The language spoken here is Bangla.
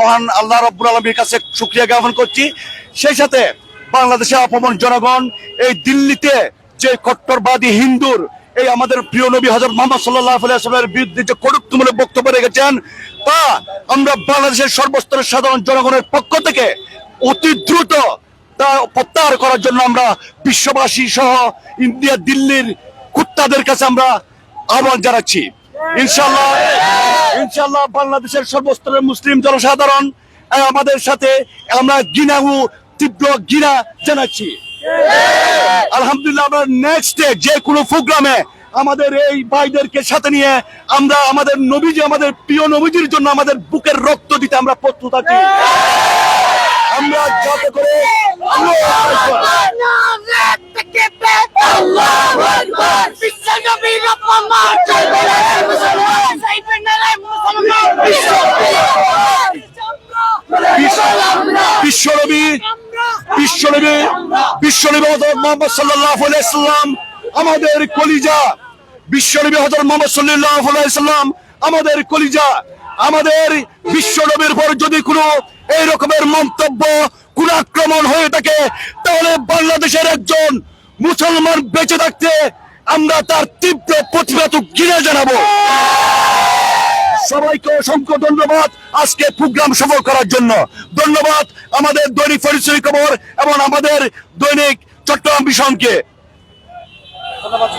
মহান আল্লাহ রব্বুল আলমীর কাছে শুক্রিয়া জ্ঞাপন করছি। সেই সাথে বাংলাদেশের অপমন জনগণ, এই দিল্লিতে যে কট্টরবাদী হিন্দুর, এই আমাদের প্রিয় নবী হজরত মোহাম্মদ সাল্লাহ আলাইস্লামের বিরুদ্ধে যে কটুক্তমূলক বক্তব্য রেখেছেন, তা আমরা বাংলাদেশের সর্বস্তরের সাধারণ জনগণের পক্ষ থেকে অতি দ্রুত তা প্রত্যাহার করার জন্য আমরা বিশ্ববাসী সহ ইন্ডিয়া, দিল্লির কুত্তাদের কাছে আমরা আহ্বান জানাচ্ছি। ইনশাল্লাহ ইনশাল্লাহ বাংলাদেশের সর্বস্তরের মুসলিম জনসাধারণ আমাদের সাথে আমরা গিনা ও তীব্র গিনা জানাচ্ছি আলহামদুলিল্লাহ আমরা নেক্সট ডে যে কোনো প্রোগ্রামে আমাদের এই ভাইদেরকে সাথে নিয়ে আমরা আমাদের নবীজি আমাদের প্রিয় নবীজির জন্য আমাদের বুকের রক্ত দিতে আমরা প্রস্তুত আছি আমরা যাতে করে। বিশ্বনবী বিশ্বনবী হজরত মোহাম্মদ সাল্লাহ সাল্লাম, আমাদের কলিজা। বিশ্বনবী হজরত মোহাম্মদ সাল্লাহ সাল্লাম, আমাদের কলিজা। আমাদের বিশ্বনবীর পর যদি কোনো এই রকমের মন্তব্য, কোন আক্রমণ হয়ে থাকে, তাহলে বাংলাদেশের একজন মুসলমান বেঁচে থাকতে আমরা তার তীব্র প্রতিবাদ গিরে জানাব। সবাইকে অসংখ্য ধন্যবাদ আজকে প্রোগ্রাম সফল করার জন্য। ধন্যবাদ আমাদের দৈনিক পরিচয় খবর এবং আমাদের দৈনিক চট্টগ্রাম মিশনকে ধন্যবাদ